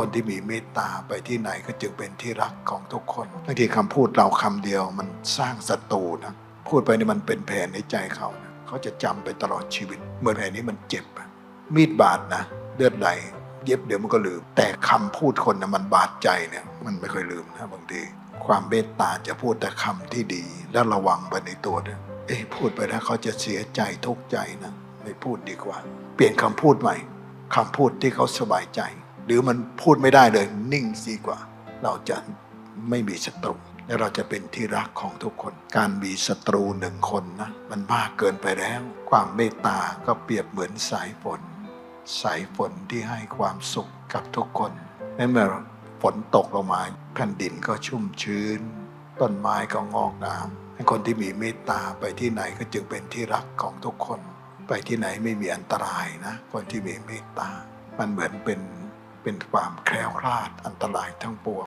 คนที่มีเมตตาไปที่ไหนก็จึงเป็นที่รักของทุกคนบางทีคำพูดเราคำเดียวมันสร้างศัตรูนะพูดไปนี่มันเป็นแผลในใจเขานะเขาจะจำไปตลอดชีวิต เมื่อแผลนี้มันเจ็บ มีดบาดนะเลือดไหลเย็บเดี๋ยวมันก็ลืม แต่คำพูดคนนะมันบาดใจเนี่ย มันไม่ค่อยลืมนะบางทีความเมตตาจะพูดแต่คำที่ดี และระวังไปในตัวด้วยเอ๊ะพูดไปแล้วเขาจะเสียใจทุกข์ใจนะไม่พูดดีกว่า เปลี่ยนคำพูดใหม่คำพูดที่เขาสบายใจ หรือมันพูดไม่ได้เลยนิ่งดีกว่า เราจะไม่มีศัตรูและเราจะเป็นที่รักของทุกคน การมีศัตรูหนึ่งคนนะมันมากเกินไปแล้ว ความเมตตาก็เปรียบเหมือนสายฝน สายฝนที่ให้ความสุขกับทุกคนนั่นเมื่อฝนตกลงมาแผ่นดินก็ชุ่มชื้น ต้นไม้ก็งอกงามคนที่มีเมตตาไปที่ไหนก็จึงเป็นที่รักของทุกคน ไปที่ไหนไม่มีอันตรายนะ คนที่มีเมตตา มันเหมือนเป็น เป็นความแคล้วคลาดอันตรายทั้งปวง